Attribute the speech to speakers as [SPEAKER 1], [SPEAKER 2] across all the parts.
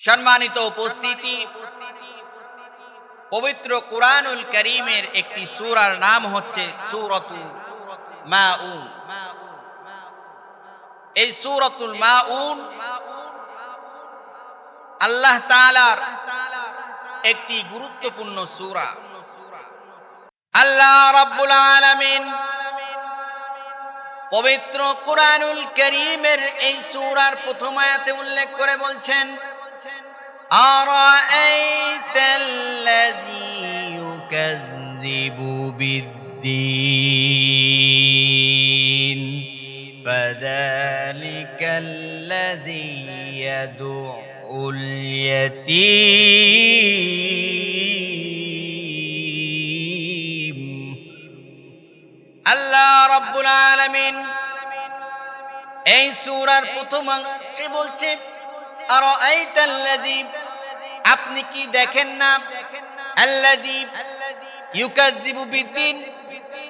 [SPEAKER 1] সম্মানিত উপস্থিতি। পবিত্র কুরআনুল করিমের একটি সূরার নাম হচ্ছে সূরাতু মাউন। এই সূরাতুল মাউন আল্লাহ তাআলার একটি গুরুত্বপূর্ণ সূরা। আল্লাহ রাব্বুল আলামিন পবিত্র কুরআনুল করিমের এই সূরার প্রথম আয়াতে উল্লেখ করে বলছেন أرأيت الذي يكذب بالدين فذلك الذي يدع اليتيم আল্লাহ রব্বুল আলামিন এই সূরার প্রথম অংশে বলছে আর আইতাল্লাযী আপনি কি দেখেন না?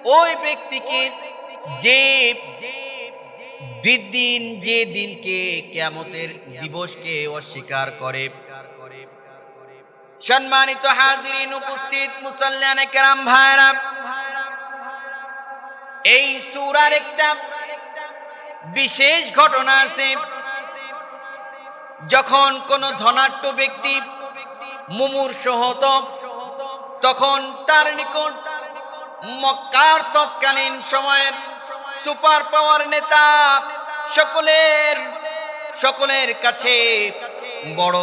[SPEAKER 1] ওই ব্যক্তিকে যে বিদ্দিন যে দিনকে দিবসকে অস্বীকার করে। সম্মানিত হাজিরিন, উপস্থিত মুসল্লানে কেরাম ভাইরা এই সূরার একটা বিশেষ ঘটনা আছে। যখন কোন ধনাঢ্য ব্যক্তি মুমূর্ষ হতো, তখন তার নিকট মক্কার তৎকালীন সময়ের সুপার পাওয়ার নেতা সকলের সকলের কাছে বড়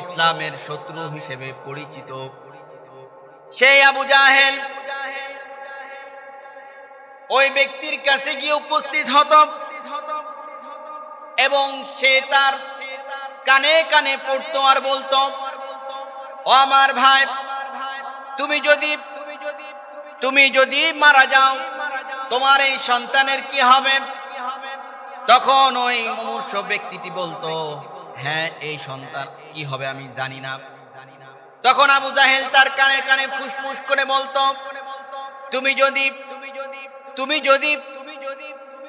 [SPEAKER 1] ইসলামের শত্রু হিসেবে পরিচিত। সেই আবু জাহেল ওই ব্যক্তির কাছে গিয়ে উপস্থিত হত এবং সে তার কানে কানে পড়তো আর বলতো, ও আমার ভাই, তুমি যদি তুমি যদি মারা যাও, তোমার এই সন্তানের কি হবে? তখন ওই মুমূর্ষ ব্যক্তিটি বলতো হ্যাঁ এই সন্তান কি হবে আমি জানি না। তখন আবু জাহেল তার কানে কানে ফুসফুস করে বলতো, তুমি যদি তুমি যদি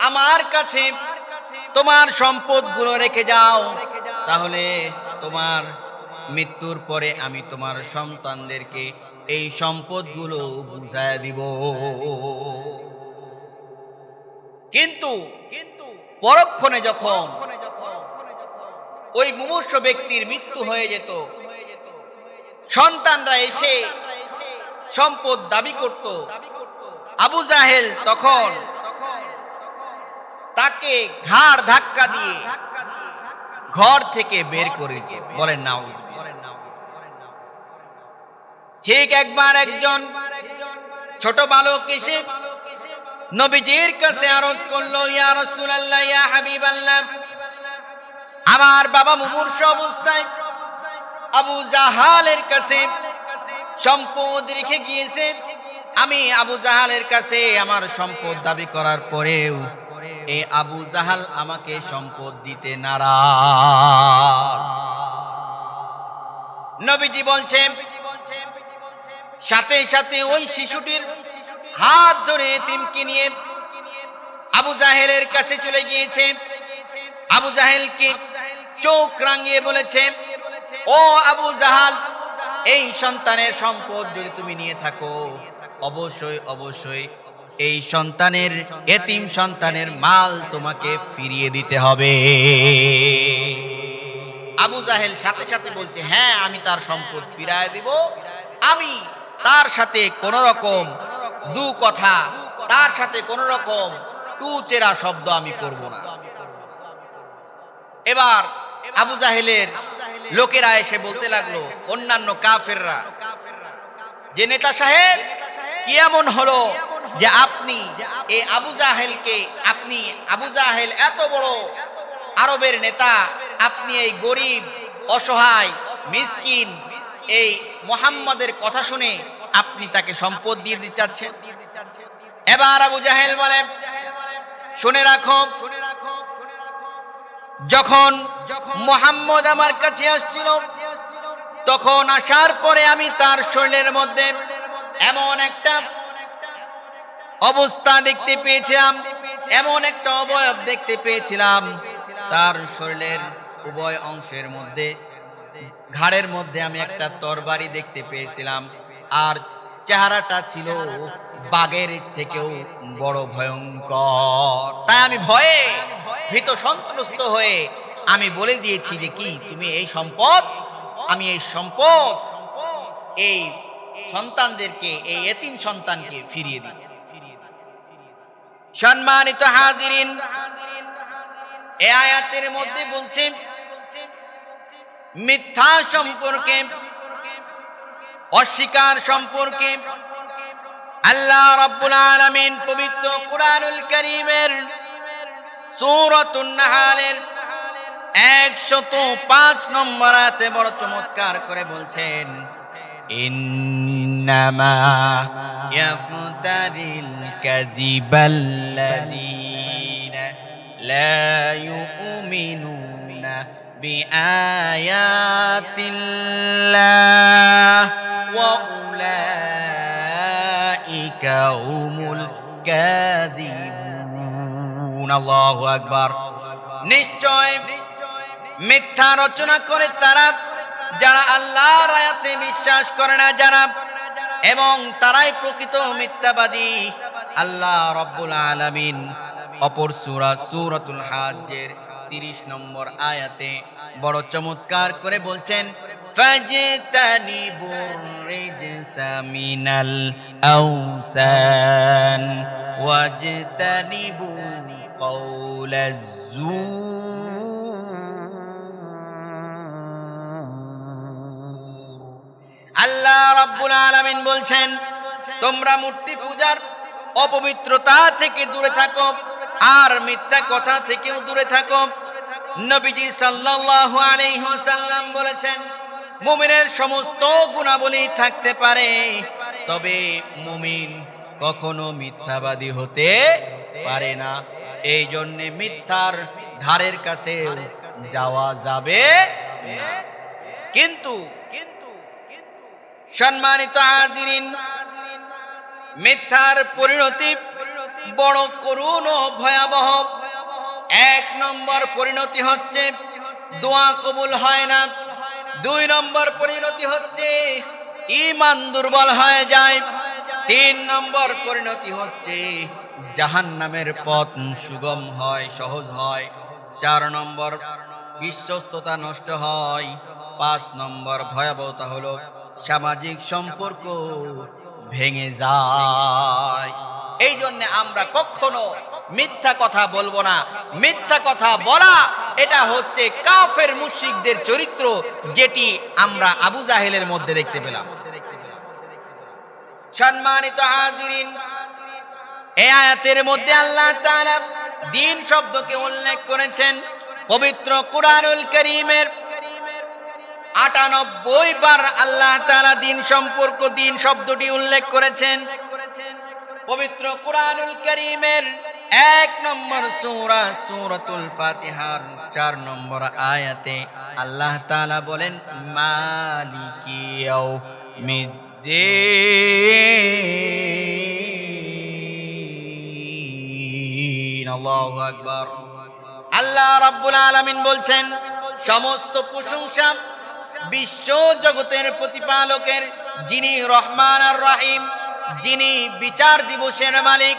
[SPEAKER 1] আমার কাছে তোমার সম্পদগুলো রেখে যাও তাহলে তোমার মৃত্যুর পরে আমি তোমার সন্তানদেরকে এই সম্পদগুলো বুঝায় দিব। কিন্তু পরক্ষণে যখন ওই মুমূর্ষ ব্যক্তির মৃত্যু হয়ে যেত, সন্তানরা এসে সম্পদ দাবি করত। আবু জাহেল তখন তাকে ঘাড় ধাক্কা দিয়ে ঘর থেকে বের করে বলেন না ঠিক একবার একজন ছোট বালক এসে নবীজির কাছে আরজ করল, ইয়া ইয়া আমার বাবা মুমূর্ষ অবস্থায় আবু জাহালের কাছে সম্পদ রেখে গিয়েছে। আমি আবু জাহালের কাছে আমার সম্পদ দাবি করার পরেও এ আবু জাহাল আমাকে সম্পদ দিতে নারাজ। নবীজি বলছে সাথে সাথে ওই শিশুটির হাত ধরে তিমকে নিয়ে আবু জাহেলের কাছে চলে গিয়েছে। আবু জাহেলকে চোখ রাঙিয়ে বলেছে, ও আবু জাহাল, এই সন্তানের সম্পদ যদি তুমি নিয়ে থাকো, অবশ্যই অবশ্যই এই সন্তানের এতিম সন্তানের মাল তোমাকে ফিরিয়ে দিতে হবে। আবু জাহেল সাথে সাথে বলছে হ্যাঁ আমি তার সম্পদ ফিরায় দিব। আমি তার সাথে কোন রকম দু কথা, তার সাথে কোন রকম টু চেরা শব্দ আমি করব না। এবার আবু জাহেলের লোকেরা এসে বলতে লাগল, অন্যান্য কাফেররা, যে নেতা সাহেব, কি এমন হলো? যে আপনি এই আবু জাহেলকে, আপনি আবু জাহেল এত বড় আরবের নেতা, আপনি এই গরিব, অসহায়, মিসকিন, এই মোহাম্মদের কথা শুনে আপনি তাকে সম্পদ দিয়ে দিতে চাচ্ছেন। এবার আবু জাহেল বলে, শুনে রাখো, যখন মোহাম্মদ আমার কাছে আসছিল, তখন আসার পরে আমি তার শরীরের মধ্যে এমন একটা অবস্থা দেখতে পেয়েছিলাম, এমন একটা অবয়ব দেখতে পেয়েছিলাম। তার শরীরের উভয় অংশের মধ্যে, ঘাড়ের মধ্যে আমি একটা তরবারি দেখতে পেয়েছিলাম। আর চেহারাটা ছিল বাঘের থেকেও বড় ভয়ঙ্কর। তাই আমি ভয়ে ভীত সন্ত্রস্ত হয়ে আমি বলে দিয়েছি যে কি, তুমি এই সম্পদ, আমি এই সম্পদ, এই সন্তানদেরকে, এই এতিম সন্তানকে ফিরিয়ে দিই। সম্মানিত হাজিরিন, এ আয়াতের মধ্যে বলছে, মিথ্যা সম্পর্কে, অস্বীকার সম্পর্কে আল্লাহ রাব্বুল আলামিন পবিত্র কুরআনুল কারীমের সূরাতুন নাহালের একশত পাঁচ নম্বর আয়াতে বড় চমৎকার করে বলছেন ইন্নামা ইয়াফতারিল কাযিবাল্লাযীনা লা ইউমিনুনা বিআয়াতিল্লাহ ওয়া উলাইকা হুমুল কাযিবুন আল্লাহু আকবার নিশ্চয় মিথ্যা রচনা করে তারা যারা আল্লাহর আয়াতে বিশ্বাস করে না যারা, এবং তারাই প্রকৃত মিথ্যাবাদী। আল্লাহ রব্বুল আলামিন অপর সূরা সূরাতুল হাজ্জের 30 নম্বর আয়াতে বড় চমৎকার করে বলছেন, ফাজতানিবুর রিজসা মিনাল আওসান ওয়াজতানিবু কওলাজ আল্লাহ রাব্বুল আলামিন বলছেন, তোমরা মূর্তি পূজার অপবিত্রতা থেকে দূরে থাকো আর মিথ্যা কথা থেকেও দূরে থাকো। নবীজি সাল্লাল্লাহু আলাইহি ওয়াসাল্লাম বলেছেন, মুমিনের সমস্ত গুণাবলী থাকতে পারে, তবে মুমিন কখনো মিথ্যাবাদী হতে পারে না। এই জন্য মিথ্যার ধারের কাছে যাওয়া যাবে না। কিন্তু কিন্তু সম্মানিত হাজিরিন, মিথ্যার পরিণতি বড় করুণ ও ভয়াবহ। এক নম্বর পরিণতি হচ্ছে দোয়া কবুল হয় না। দুই নম্বর পরিণতি হচ্ছে ইমান দুর্বল হয়ে যায়। তিন নম্বর পরিণতি হচ্ছে জাহান নামের পথ সুগম হয়, সহজ হয়। চার নম্বর বিশ্বস্ততা নষ্ট হয়। পাঁচ নম্বর ভয়াবহতা হলো সামাজিক সম্পর্ক ভেঙে যায়। এই জন্য আমরা কখনো মিথ্যা কথা বলব না। মিথ্যা কথা বলা, এটা হচ্ছে কাফের মুশরিকদের চরিত্র, যেটি আমরা আবু জাহেলের মধ্যে দেখতে পেলাম। সম্মানিত হাজিরিন এই আয়াতের মধ্যে আল্লাহ দিন শব্দকে উল্লেখ করেছেন, পবিত্র কুরআনুল করিমের আটানব্বই বার আল্লাহ তাআলা দিন সম্পর্ক, দিন শব্দটি উল্লেখ করেছেন। পবিত্র কুরআনুল করিমের এক নম্বর সূরা, সূরাতুল ফাতিহার চার নম্বর আয়াতে আল্লাহ তাআলা বলেন, মালিকি ইয়াউমিদ্দিন। আল্লাহু আকবার। আল্লাহ রাব্বুল আলামিন বলছেন, সমস্ত প্রশংসা বিশ্ব জগতের প্রতিপালকের যিনি রহমান আর রহিম, যিনি বিচার দিবসের মালিক,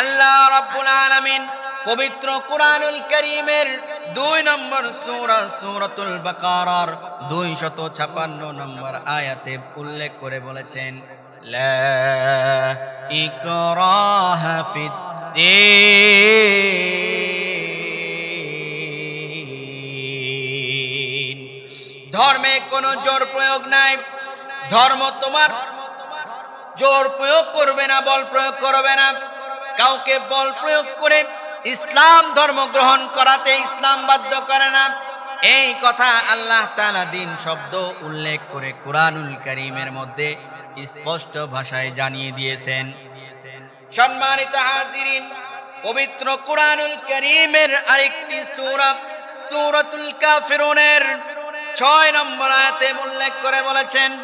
[SPEAKER 1] আল্লাহ রাব্বুল আলামিন পবিত্র কুরআনুল কারীমের দুই নম্বর সূরা, সূরাতুল বাকারার 256 নম্বর আয়াতে উল্লেখ করে বলেছেন, লা ইকরাহা ফিদ ধর্মে কোনো জোর প্রয়োগ নাই। ধর্ম তোমার। জোর প্রয়োগ করবে না, বল প্রয়োগ করবে না। কাউকে বল প্রয়োগ করে ইসলাম ধর্ম গ্রহণ করাতে ইসলাম বাধ্য করে না। এই কথা আল্লাহ তাআলা দিন শব্দ উল্লেখ করে কুরআনুল করিমের মধ্যে স্পষ্ট ভাষায় জানিয়ে দিয়েছেন। সম্মানিত হাজিরিন, পবিত্র কুরআনুল করিমের আরেকটি সূরা, সূরাতুল কাফিরুনের ছয় নম্বর আয়াতে উল্লেখ করে বলেছেন,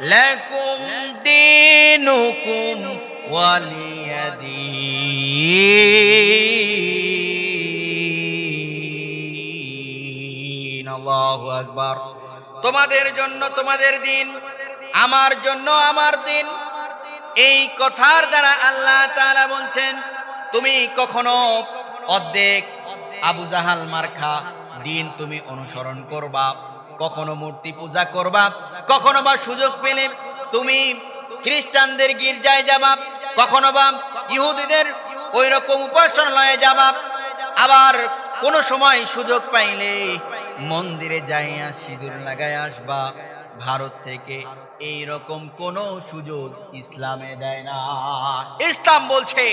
[SPEAKER 1] লাকুম দীনুকুম ওয়ালিয়াদিন। আল্লাহু আকবার। তোমাদের জন্য তোমাদের দিন, আমার জন্য আমার দিন। এই কথার দ্বারা আল্লাহ তাআলা বলছেন, তুমি কখনো অর্ধেক আবু জাহাল মার্খা দিন তুমি অনুসরণ করবা। কখনো মূর্তি পূজা করবা, কখনো বা সুযোগ পেলে তুমি খ্রিস্টানদের গির্জায় যাবা, কখনো বা ইহুদিদের ওই রকম উপাসনালয়ে যাবা। আবার কোন সময় সুযোগ পাইলে মন্দিরে যাইয়া সিঁদুর লাগাই আসবা। ভারত থেকে এই রকম কোন সুযোগ ইসলামে দেয় না। ইসলাম বলছে,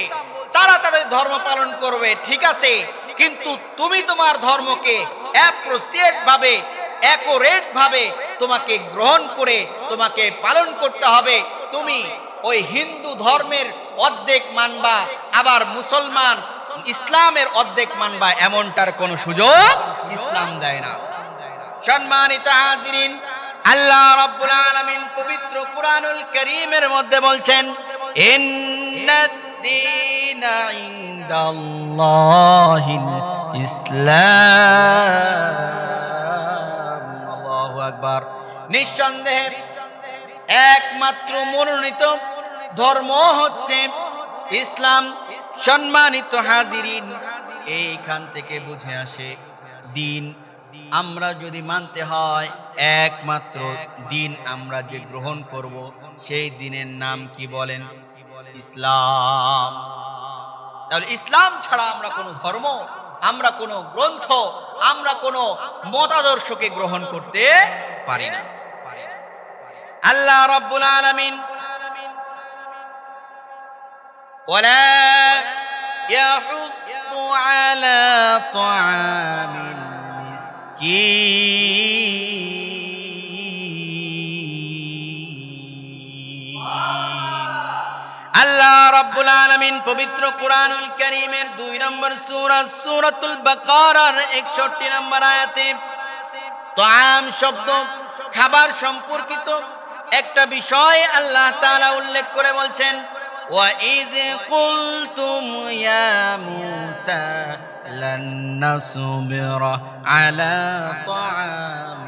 [SPEAKER 1] তারা তাদের ধর্ম পালন করবে, ঠিক আছে, কিন্তু তুমি তোমার ধর্মকে অ্যাপ্রোসিয়েট ভাবে অ্যাকোরেট ভাবে তোমাকে গ্রহণ করে তোমাকে পালন করতে হবে। তুমি ওই হিন্দু ধর্মের অর্ধেক মানবা, আবার মুসলমান ইসলামের অর্ধেক মানবা, এমনটার কোনো সুযোগ ইসলাম দেয় না। সম্মানিত হাজিরিন, আল্লাহ রাব্বুল আলামিন পবিত্র কুরআনুল কারীমের মধ্যে বলছেন, ইন্নাদ-দীনা ইনদাল্লাহিল ইসলাম। আকবার। নিঃসন্দেহে একমাত্র মনোনীত ধর্ম হচ্ছে ইসলাম। সম্মানিত হাজিরিন, এইখান থেকে বুঝে আসে দিন। আমরা যদি মানতে হয় একমাত্র দিন আমরা যে গ্রহণ করব, সেই দিনের নাম কি বলেন? ইসলাম। তাহলে ইসলাম ছাড়া আমরা কোনো ধর্ম আমরা কোনো গ্রন্থ আমরা কোনো মতাদর্শকে গ্রহণ করতে পারি না আল্লাহ রাব্বুল আলামিন ولا يحض على طعام المسكين রাব্বুল আলামিন পবিত্র কোরআনুল কারীমের দুই নম্বর সূরা সূরাতুল বাকারার 61 নম্বর আয়াতে তাআম শব্দ খাবার সম্পর্কিত একটা বিষয় আল্লাহ তাআলা উল্লেখ করে বলছেন وَإِذْ قُلْتُمْ يَا مُوسَى لَن نَّصْبِرَ عَلَى طَعَامٍ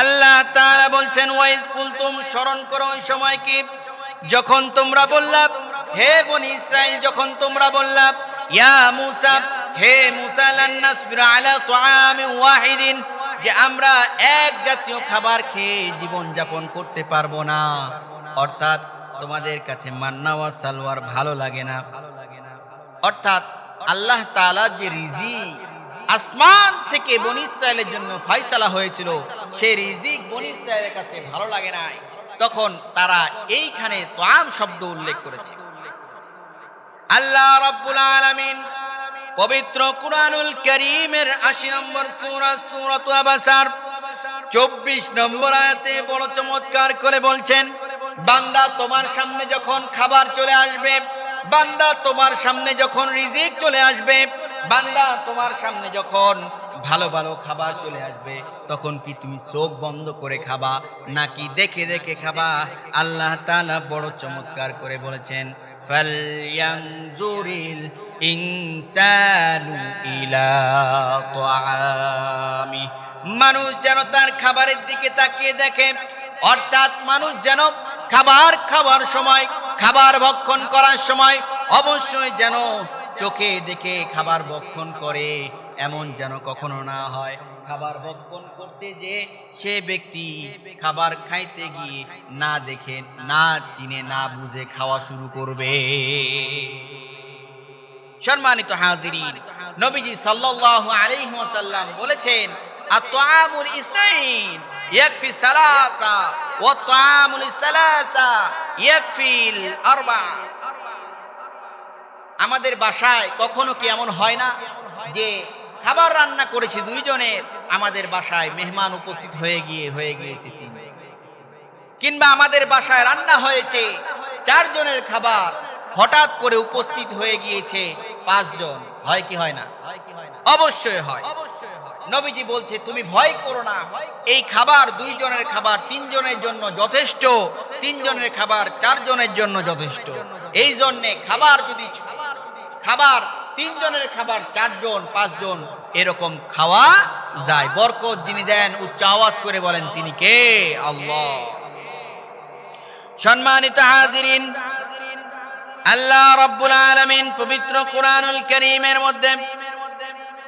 [SPEAKER 1] আল্লাহ তাআলা বলছেন, ওয়াইজ কুলতুম স্মরণ করো ওই সময় কি? যখন তোমরা বললাম হে বনি ইসরাইল যখন তোমরা বললাম ইয়া মুসা হে মুসা, লান নাসবিরা আলা তুআমিন ওয়াহিদিন যে আমরা এক জাতীয় খাবার খেয়ে জীবন যাপন করতে পারব না। অর্থাৎ তোমাদের কাছে মান্না ওয়া সালোয়ার ভালো লাগে না। অর্থাৎ আল্লাহ তাআলা যে রিজিক আসমান থেকে বনি ইসরায়েলের জন্য ফাইসালা হয়েছিল। সেই রিজিক বনি ইসরায়েলের কাছে ভালো লাগে নাই। তখন তারা এইখানে তোয়াম শব্দ উল্লেখ করেছে। আল্লাহ রাব্বুল আলামিন পবিত্র কুরআনুল কারীমের 80 নম্বর সূরা সূরাতু আবাসার 24 নম্বর আয়াতে বড় চমৎকার করে বলছেন, বান্দা তোমার সামনে যখন খাবার চলে আসবে বান্দা তোমার সামনে যখন রিজিক চলে আসবে, বান্দা তোমার সামনে যখন ভালো ভালো খাবার চলে আসবে, তখন কি তুমি চোখ বন্ধ করে খাবা, নাকি দেখে দেখে খাবা? আল্লাহ তালা বড় চমৎকার করে বলেছেন ফালয়ানজুরিল মানুষ যেন তার খাবারের দিকে তাকিয়ে দেখে, অর্থাৎ মানুষ যেন খাবার খাওয়ার সময় খাবার ভক্ষণ করার সময় অবশ্যই যেন চোখে দেখে খাবার ভক্ষণ করে, এমন যেন কখনো না হয়। খাবার ভক্ষণ করতে যে সে ব্যক্তি খাবার খাইতে গিয়ে না দেখে, না চিনে, না বুঝে খাওয়া শুরু করবে। সম্মানিত হাজিরিন, নবীজি সাল্লাল্লাহু আলাইহি ওয়াসাল্লাম বলেছেন, আত-তাআমুল ইসনাইন ইয়াকফি সালাসা আমাদের বাসায় কখনো কি এমন হয় না যে খাবার রান্না করেছি দুইজনের, আমাদের বাসায় মেহমান উপস্থিত হয়ে গিয়ে, হয়ে গিয়েছে তিন। কিংবা আমাদের বাসায় রান্না হয়েছে চারজনের খাবার, হঠাৎ করে উপস্থিত হয়ে গিয়েছে পাঁচজন। হয় কি হয় না? অবশ্যই হয়। নবীজি বলছে, তুমি ভয় করো না। এই খাবার দুইজনের খাবার তিনজনের জন্য যথেষ্ট, তিনজনের খাবার চারজনের জন্য যথেষ্ট। এই জন্যে খাবার যদি খাবার তিনজনের খাবার চারজন, পাঁচজন, এরকম খাওয়া যায়। বরকত যিনি দেন, উচ্চ আওয়াজ করে বলেন, তিনি কে? আল্লাহ। সম্মানিত হাজিরিন, আল্লাহ রব্বুল আলামিন পবিত্র কোরআনুল করিমের মধ্যে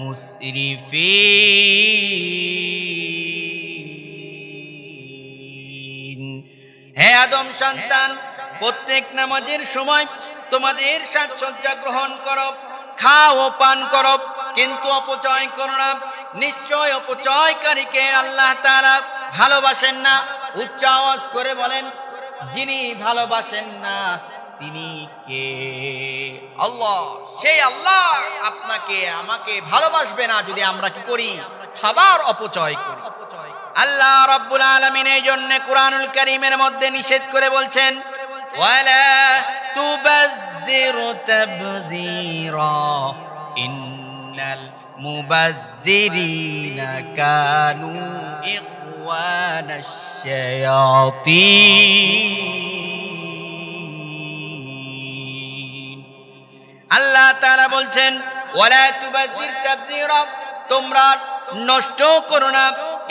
[SPEAKER 1] মুসরিফি হে আদম সন্তান, প্রত্যেক নামাজের সময় তোমাদের সাজসজ্জা গ্রহণ করো, খাও পান করো, কিন্তু অপচয় করো না। নিশ্চয় অপচয়কারীকে আল্লাহ তারা ভালোবাসেন না। উচ্চ আওয়াজ করে বলেন, যিনি ভালোবাসেন না তিনি কে? আল্লাহ, সেই আল্লাহ আপনাকে, আমাকে ভালোবাসবে না যদি আমরা কি করি? খাবার অপচয় করি। আল্লাহ রাব্বুল আলামিন এই জন্য কোরআনুল কারীমের মধ্যে নিষেধ করে বলছেন ইন্নাল মুবাজ্জিরিনা কানু ইখওয়ানাশ শায়াতিন। আল্লাহ তারা বলছেন তোমরা নষ্ট করো না।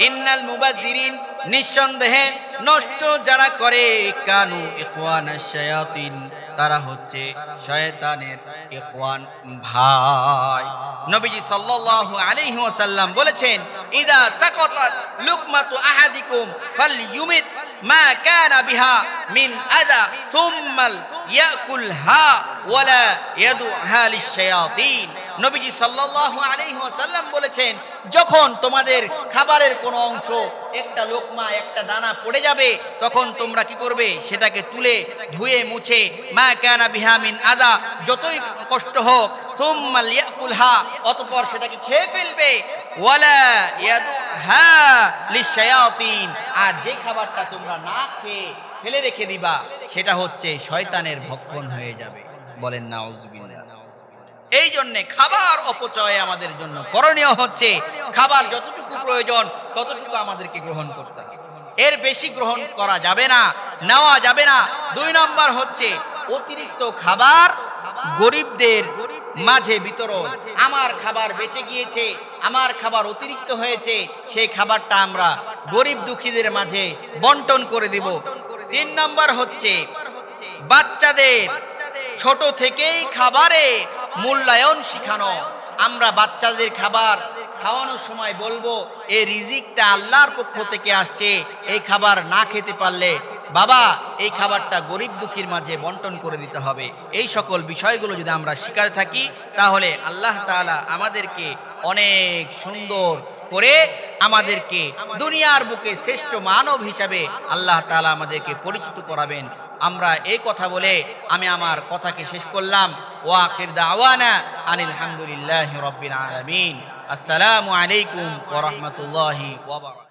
[SPEAKER 1] ইন্নাল মুবাজ্জিরিন, নিঃসন্দেহে নষ্ট যারা করে, কানু ইখওয়ানাশ শায়াতিন, তারা হচ্ছে শয়তানের ইখওয়ান ভাই। নবীজি সাল্লাল্লাহু আলাইহি ওয়াসাল্লাম বলেছেন, ইদা সাকাতাত লুকমাতু আহাদিকুম ফালইউমিত মা কানা বিহা মিন আদা থুম্মাল ইয়াকুলহা। ওয়ালা ইয়াদুহা লিশ-শায়াতিন নবীজি সাল্লাল্লাহু আলাইহি ওয়াসাল্লাম বলেছেন, যখন তোমাদের খাবারের কোনো অংশ একটা লোকমা, একটা দানা পড়ে যাবে, তখন তোমরা কি করবে? সেটাকে তুলে ধুয়ে মুছে, মা কানা বিহা মিন আদা, যতই কষ্ট হোক সুম্মাল ইয়াকুলহা অতঃপর সেটাকে খেয়ে ফেলবে। ওয়ালা ইয়াদুহা লিশ-শায়াতিন আর যে খাবারটা তোমরা না খেয়ে ফেলে রেখে দিবা, সেটা হচ্ছে শয়তানের ভক্ষণ হয়ে যাবে। বলেন, নাউজুবিল্লাহ। এই জন্যে খাবার অপচয় আমাদের জন্য করণীয় হচ্ছে খাবার যতটুকু প্রয়োজন ততটুকু আমাদেরকে গ্রহণ করতে হবে। এর বেশি গ্রহণ করা যাবে না, নেওয়া যাবে না। দুই নম্বর হচ্ছে অতিরিক্ত খাবার গরিবদের মাঝে বিতরণ। আমার খাবার বেঁচে গিয়েছে, আমার খাবার অতিরিক্ত হয়েছে, সেই খাবারটা আমরা গরিব দুঃখীদের মাঝে বন্টন করে দিব। তিন নম্বর হচ্ছে বাচ্চাদের ছোট থেকেই খাবারে মূল্যায়ন শিখানো। আমরা বাচ্চাদের খাবার খাওয়ানোর সময় বলব এই রিজিকটা আল্লাহর পক্ষ থেকে আসছে। এই খাবার না খেতে পারলে বাবা, এই খাবারটা গরিব দুঃখীর মাঝে বন্টন করে দিতে হবে। এই সকল বিষয়গুলো যদি আমরা শিকারে থাকি, তাহলে আল্লাহ তাআলা আমাদেরকে অনেক সুন্দর করে আমাদেরকে দুনিয়ার বুকে শ্রেষ্ঠ মানব হিসাবে আল্লাহ তাআলা আমাদেরকে পরিচিত করাবেন। আমরা এই কথা বলে আমি আমার কথাকে শেষ করলাম। ও আখির দাওয়ানা আনিল হামদুলিল্লাহি রাব্বিল আলামিন। আসসালামু আলাইকুম ওয়া রাহমাতুল্লাহি ওয়া বারাকাতুহু।